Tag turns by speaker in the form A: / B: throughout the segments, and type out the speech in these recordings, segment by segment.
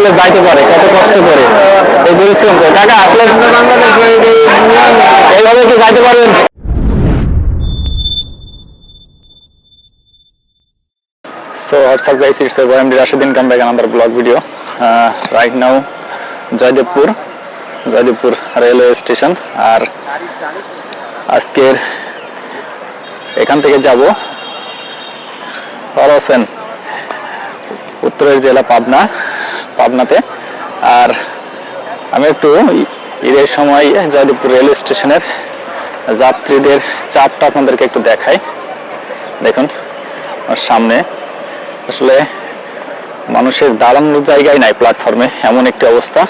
A: আসলে যাইতে পারে কত কষ্ট করে। এই পরিশ্রম করে। কাকা আসলে এইভাবে কি যাইতে পারবেন? Guys, it's your boy MD Rashidin. Come back another vlog video. Uh, right now Joydebpur Joydebpur railway station আর আজকের এখান থেকে যাব হরসেন উত্তরের জেলা পাবনা। পাবনাতে। আর আমি একটু ঈদের সময় জয়দেবপুর রেল স্টেশনের যাত্রীদের চাপটা আপনাদেরকে একটু দেখাই। দেখুন, আমার সামনে আসলে মানুষের দাঁড়ানোর জায়গায় নাই প্ল্যাটফর্মে এমন একটি অবস্থা।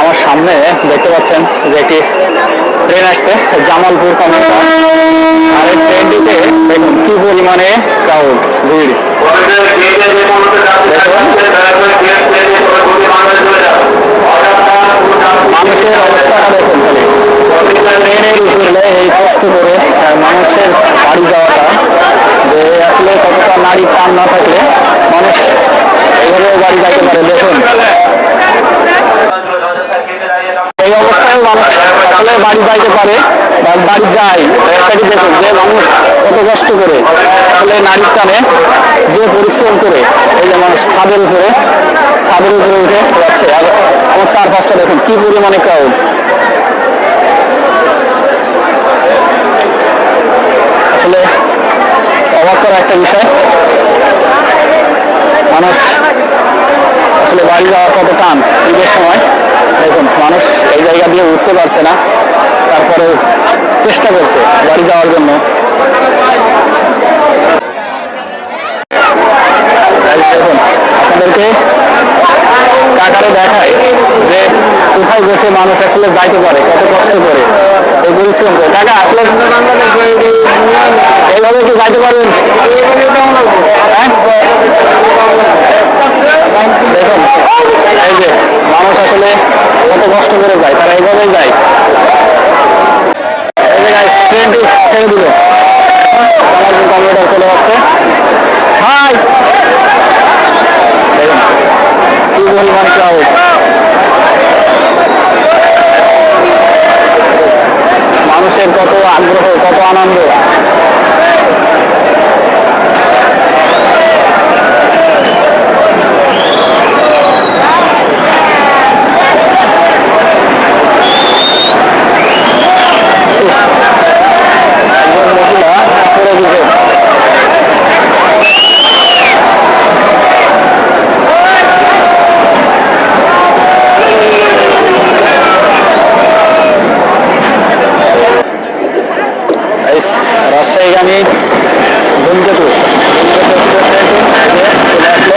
A: আমার সামনে দেখতে পাচ্ছেন যে একটি ট্রেন আসছে জামালপুর আর এই ট্রেনটিতে দেখুন কি পরিমাণে ক্রাউড দেখুন। ট্রেনের এই কষ্ট করে মানুষের বাড়ি যাওয়াটা, যে আসলে কতটা নারী প্রাণ না থাকলে মানুষ এইভাবে বাড়ি যাইতে পারে। দেখুন। এই অবস্থায় মানুষ বাড়ি যাইতে পারে বাড়ি যায় এটাকে দেখুন যে মানুষ কত কষ্ট করে আসলে নারীর টানে যে পরিশ্রম করে, এই যে মানুষ ছাদের উপরে ছাদের উপরে উঠে যাচ্ছে। আর আমার চার পাঁচটা দেখুন, কি পরিমাণে ক্রাউড আসলে অবাক করা একটা বিষয়, মানুষ আসলে বাড়ি যাওয়ার কত টান ঈদের সময়। দেখুন, মানুষ এই জায়গা দিয়ে উঠতে পারছে না। তারপরেও চেষ্টা করছে বাড়ি যাওয়ার জন্য। আপনাদেরকে কাকারে দেখায় যে কোথায় বসে মানুষ আসলে যাইতে পারে, কত কষ্ট করে। আসলে এইভাবে কি যাইতে পারবেন হ্যাঁ? দেখুন এই যে মানুষ আসলে কত কষ্ট করে যায় তারা এইভাবেই যায় চলে যাচ্ছে হাই মানুষের কত আগ্রহ কত আনন্দ একজন মহিলা পড়ে গেছে এই রাজশাহীগামী ধূমকেতু ধূমকেতু এক্সপ্রেস ট্রেনটি এই যে চলে আসলো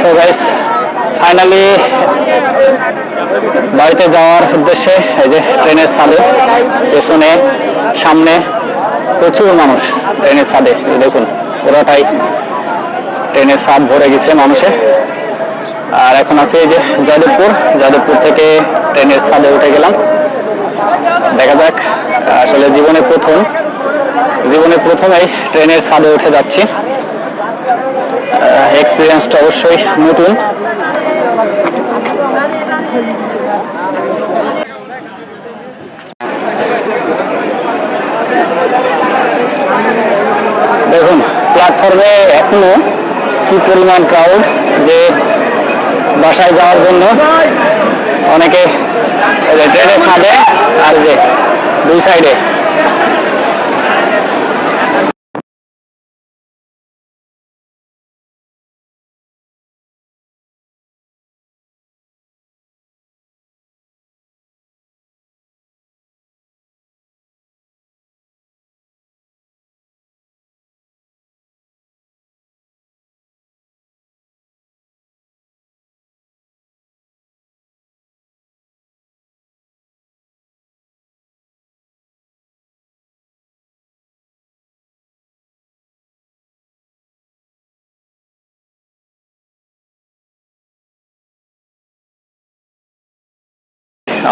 A: সো গাইস ফাইনালি বাড়িতে যাওয়ার উদ্দেশ্যে এই যে ট্রেনের ছাদে, পেছনে, সামনে প্রচুর মানুষ ট্রেনের ছাদে দেখুন, পুরোটাই ট্রেনের ছাদ ভরে গেছে মানুষে। আর এখন আছে এই যে জয়দেবপুর জয়দেবপুর থেকে ট্রেনের ছাদে উঠে গেলাম। দেখা যাক, আসলে জীবনে প্রথম, জীবনে প্রথমেই ট্রেনের ছাদে উঠে যাচ্ছি। এক্সপিরিয়েন্সটা অবশ্যই নতুন। দেখুন প্ল্যাটফর্মে এখনও কি পরিমাণ ক্রাউড যে বাসায় যাওয়ার জন্য অনেকে ট্রেনের ছাদে আর যে দুই সাইডে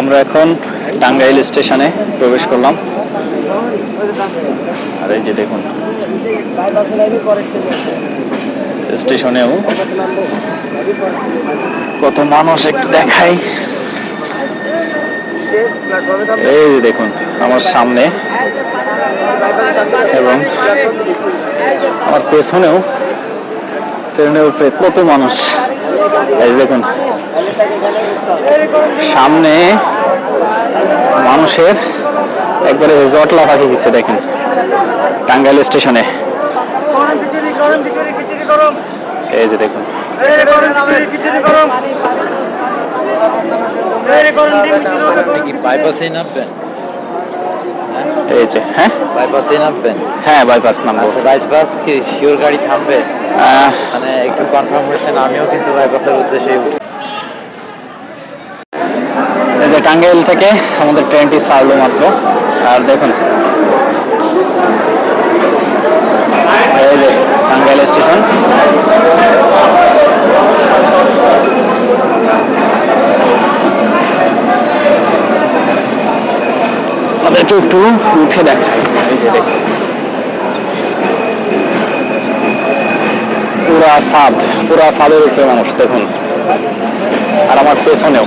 A: আমরা এখন টাঙ্গাইল স্টেশনে প্রবেশ করলাম। আর এই যে দেখুন, স্টেশনেও কত মানুষ একটু দেখাই। এই যে দেখুন, আমার সামনে এবং আমার পেছনেও ট্রেনের উপরে কত মানুষ। দেখুন। সামনে মানুষের একবারে জটলা পাখি গেছে দেখেন। টাঙ্গাইল স্টেশনে। এই যে দেখুন।
B: নামবেন
A: এই যে হ্যাঁ?
B: বাইপাসেই নামবেন?
A: হ্যাঁ বাইপাস নামবো।
B: আচ্ছা বাইপাস কি? শিওর গাড়ি থামবে? মানে একটু কনফার্ম হয়েছেন আমিও কিন্তু বাইপাসের উদ্দেশ্যে উঠছি।
A: এই যে টাঙ্গাইল থেকে আমাদের ট্রেনটি ছাড়লো মাত্র। আর দেখুন। এই যে টাঙ্গাইল স্টেশন। আমাদেরকে একটু উঠে দেখায় দেখুন পুরা সাদ, পুরা সাদের উপরে মানুষ, দেখুন। আর আমার পেছনেও।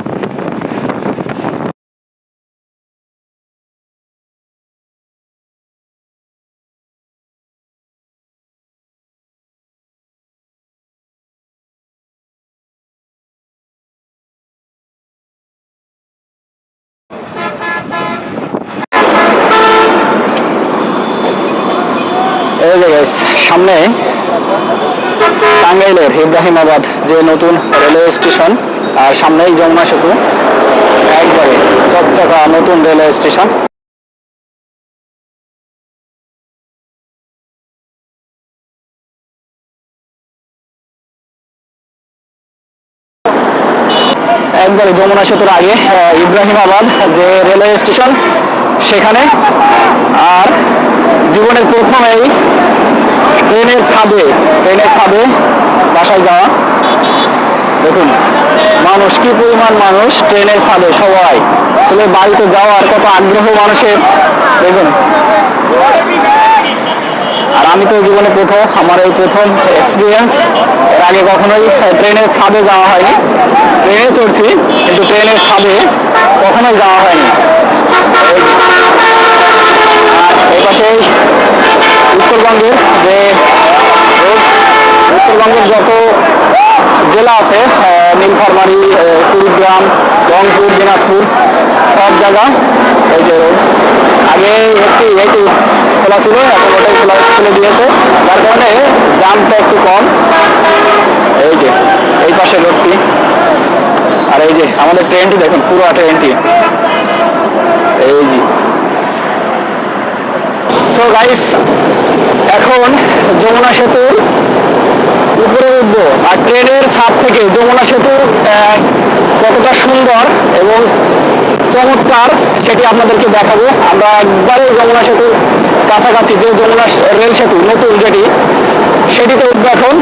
A: যে guys, সামনে টাঙ্গাইলের ইব্রাহিমাবাদ যে নতুন রেলওয়ে স্টেশন আর সামনেই যমুনা সেতু। একবারে চকচকা নতুন রেলওয়ে স্টেশন। একবারে যমুনা সেতুর আগে ইব্রাহিমাবাদ যে রেলওয়ে স্টেশন সেখানে। আর জীবনের প্রথমেই ট্রেনের ছাদে ট্রেনের ছাদে বাসায় যাওয়া। দেখুন, মানুষ কি পরিমাণ মানুষ ট্রেনের ছাদে সবাই। আসলে বাড়িতে যাওয়ার কত আগ্রহ মানুষের। দেখুন। আর আমি তো জীবনে প্রথম, আমার এই প্রথম এক্সপিরিয়েন্স এর আগে কখনোই ট্রেনের ছাদে যাওয়া হয়নি। ট্রেনে চড়ছি, কিন্তু ট্রেনের ছাদে কখনোই যাওয়া হয়নি। পাশে উত্তরবঙ্গের যে উত্তরবঙ্গের যত জেলা আছে আহ, কুড়িগ্রাম রংপুর দিনাজপুর সব জায়গা এই যে রোড। আগে একটি একটু খোলা ছিল এখন ওটাই খোলা খুলে দিয়েছে। যার কারণে জামটা একটু কম। এই যে এই পাশে রোডটি। আর এই যে আমাদের ট্রেনটি দেখুন পুরো ট্রেনটি। এই যে সো গাইস এখন যমুনা সেতুর উপরে উঠব। আর ট্রেনের ছাদ থেকে যমুনা সেতু কতটা সুন্দর এবং চমৎকার সেটি আপনাদেরকে দেখাবো। আমরা একবারে যমুনা সেতুর কাছাকাছি যে যমুনা রেল সেতু, নতুন যেটি, সেটিতে উঠবো এখন।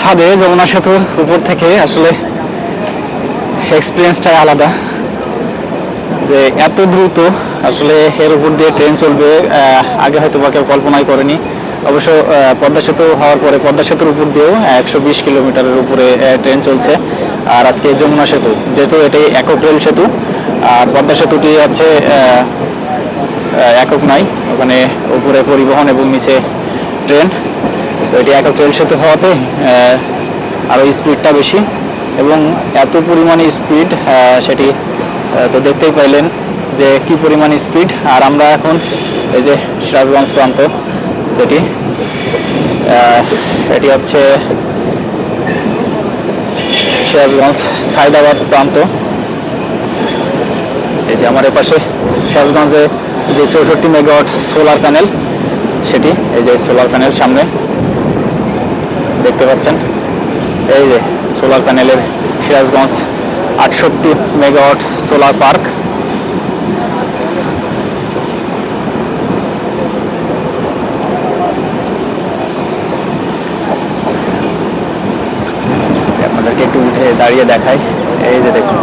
A: ছাদে যমুনা সেতুর উপর থেকে আসলে এক্সপিরিয়েন্সটাই আলাদা। যে এত দ্রুত আসলে এর উপর দিয়ে ট্রেন চলবে আগে হয়তো বা কেউ কল্পনাই করেনি। অবশ্য পদ্মা সেতু হওয়ার পরে পদ্মা সেতুর উপর দিয়েও একশো বিশ কিলোমিটারের উপরে ট্রেন চলছে। আর আজকে যমুনা সেতু যেহেতু এটাই একক রেল সেতু আর পদ্মা সেতুটি আহ, একক নাই ওখানে উপরে পরিবহন এবং নিচে ট্রেন তো এটি একক রেল সেতু হওয়াতে আরও স্পিডটা বেশি। এবং এত পরিমাণে স্পিড সেটি তো দেখতেই পাইলেন যে কি পরিমাণ স্পিড আর আমরা এখন এই যে সিরাজগঞ্জ প্রান্ত আহ, এটি হচ্ছে সিরাজগঞ্জ সাইদাবাদ প্রান্ত। এই যে আমার এপাশে সিরাজগঞ্জে যে চৌষট্টি মেগাওয়াট সোলার প্যানেল সেটি এই যে সোলার প্যানেল সামনে। দেখতে পাচ্ছেন। এই যে সোলার প্যানেলের সিরাজগঞ্জ আটষট্টি মেগাওয়াট সোলার পার্ক আপনাদেরকে একটু উঠে দাঁড়িয়ে দেখাই। এই যে দেখুন।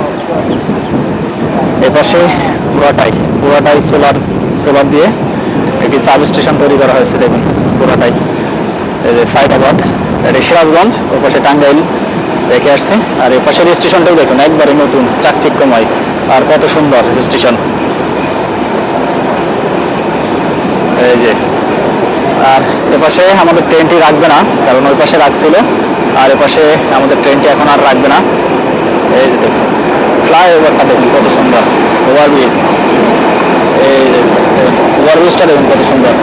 A: এপাশে পুরাটাই পুরাটাই সোলার সোলার দিয়ে একটি সাব স্টেশন তৈরি করা হয়েছে, দেখুন, পুরাটাই। এই যে সাইদাবাদ। এটি সিরাজগঞ্জ ও পাশে টাঙ্গাইল দেখে আসছি। আর এই পাশের স্টেশনটাও দেখুন, একবারে নতুন, চাকচিক্যময়। আর কত সুন্দর স্টেশন। এই যে। আর এপাশে আমাদের ট্রেনটি রাখবে না, কারণ ওই পাশে রাখছিল। আর এপাশে আমাদের ট্রেনটি এখন আর রাখবে না। এই যে দেখুন, ফ্লাইওভারটা দেখুন, কত সুন্দর। ওভারব্রিজ। এই ওভারব্রিজটা দেখুন, কত সুন্দর।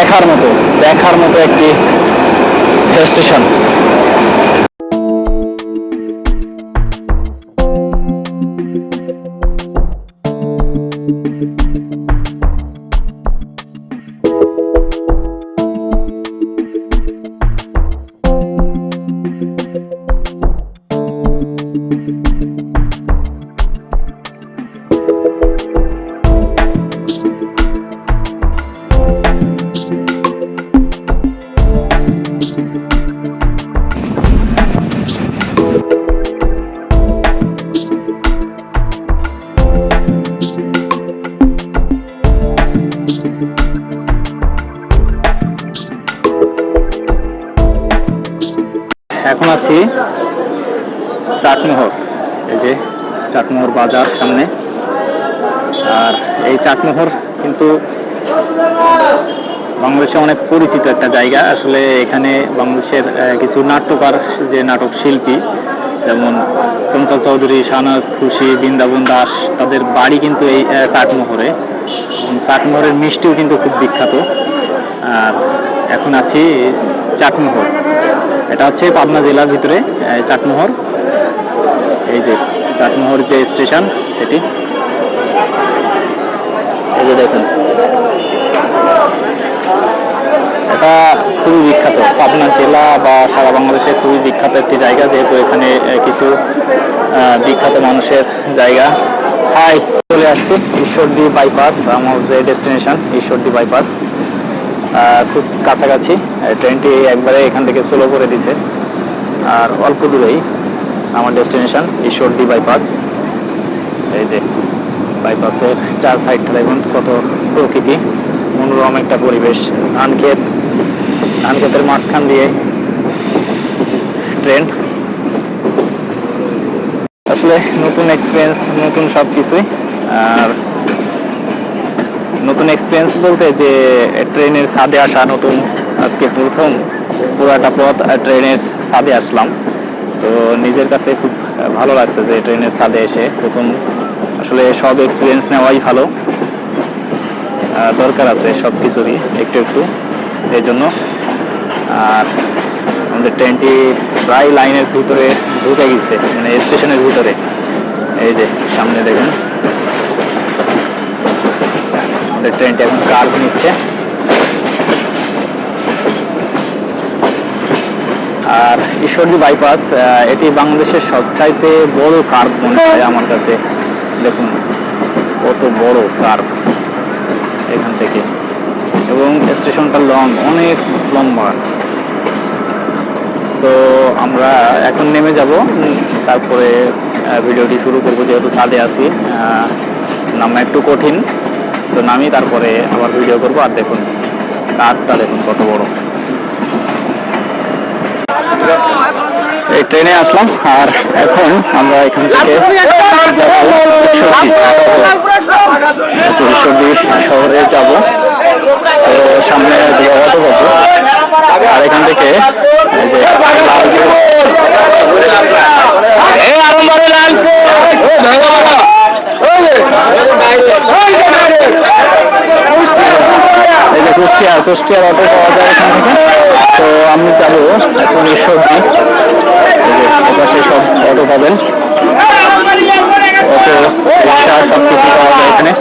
A: দেখার মতো দেখার মতো একটি স্টেশন বাজার সামনে। আর এই চাটমোহর কিন্তু বাংলাদেশে অনেক পরিচিত একটা জায়গা। আসলে এখানে বাংলাদেশের কিছু নাট্যকার, যে নাটক শিল্পী, যেমন চঞ্চল চৌধুরী, শাহনাজ খুশি, বৃন্দাবন দাস, তাদের বাড়ি কিন্তু এই চাটমোহরে। চাটমোহরের মিষ্টিও কিন্তু খুব বিখ্যাত। আর এখন আছি চাটমোহর। এটা হচ্ছে পাবনা জেলার ভিতরে চাটমোহর। এই যে চাটমোহর যে স্টেশন, সেটি। এই যে দেখুন। এটা খুবই বিখ্যাত। পাবনা জেলা বা সারা বাংলাদেশে খুবই বিখ্যাত একটি জায়গা, যেহেতু এখানে কিছু বিখ্যাত মানুষের জায়গা। হাই, চলে আসছি। ঈশ্বরদী বাইপাস, আমার যে ডেস্টিনেশন, ঈশ্বরদী বাইপাস। খুব কাছাকাছি। ট্রেনটি একবারে এখান থেকে স্লো করে দিছে। আর অল্প দূরেই। আমার ডেস্টিনেশন ঈশ্বরদী বাইপাস এই যে বাইপাসের চার সাইডটা দেখুন, কত প্রকৃতি। মনোরম একটা পরিবেশ ধান ক্ষেত ধান ক্ষেতের মাঝখান দিয়ে ট্রেন আসলে নতুন এক্সপিরিয়েন্স নতুন সব কিছুই আর নতুন এক্সপিরিয়েন্স বলতে যে ট্রেনের ছাদে আসা, নতুন, আজকে প্রথম পুরাটা পথ ট্রেনের ছাদে আসলাম। তো নিজের কাছে খুব ভালো লাগছে যে ট্রেনের ছাদে এসে প্রথম আসলে সব এক্সপিরিয়েন্স নেওয়াই ভালো। দরকার আছে সব কিছুরই একটু একটু এই জন্য। আর আমাদের ট্রেনটি প্রায় লাইনের ভিতরে ঢুকে গেছে মানে স্টেশনের ভিতরে। এই যে সামনে দেখুন। আমাদের ট্রেনটি এখন কার্ভ নিচ্ছে। আর ঈশ্বরদী বাইপাস এটি বাংলাদেশের সবচাইতে বড় কার্ভ মনে হয় আমার কাছে। দেখুন কত বড় কার্ভ এখান থেকে। এবং স্টেশনটা লং অনেক লম্বা। সো আমরা এখন নেমে যাব। তারপরে ভিডিওটি শুরু করব যেহেতু ছাদে আছি। নামা একটু কঠিন। সো নামি তারপরে আবার ভিডিও করব। আর দেখুন কাঠটা দেখুন কত বড়। এই ট্রেনে আসলাম আর এখন আমরা এখান থেকে শহরে যাব। তো সামনে দুটো অটো পাবো আর এখান থেকে যে কুষ্টিয়ার কুষ্টিয়ার অটো পাওয়া যায় এখান। থেকে তো আমি যাব এখন এই সবজি এপাশে সব অটো পাবেন। অটো, রিক্সা সব কিছু পাওয়া যায় এখানে।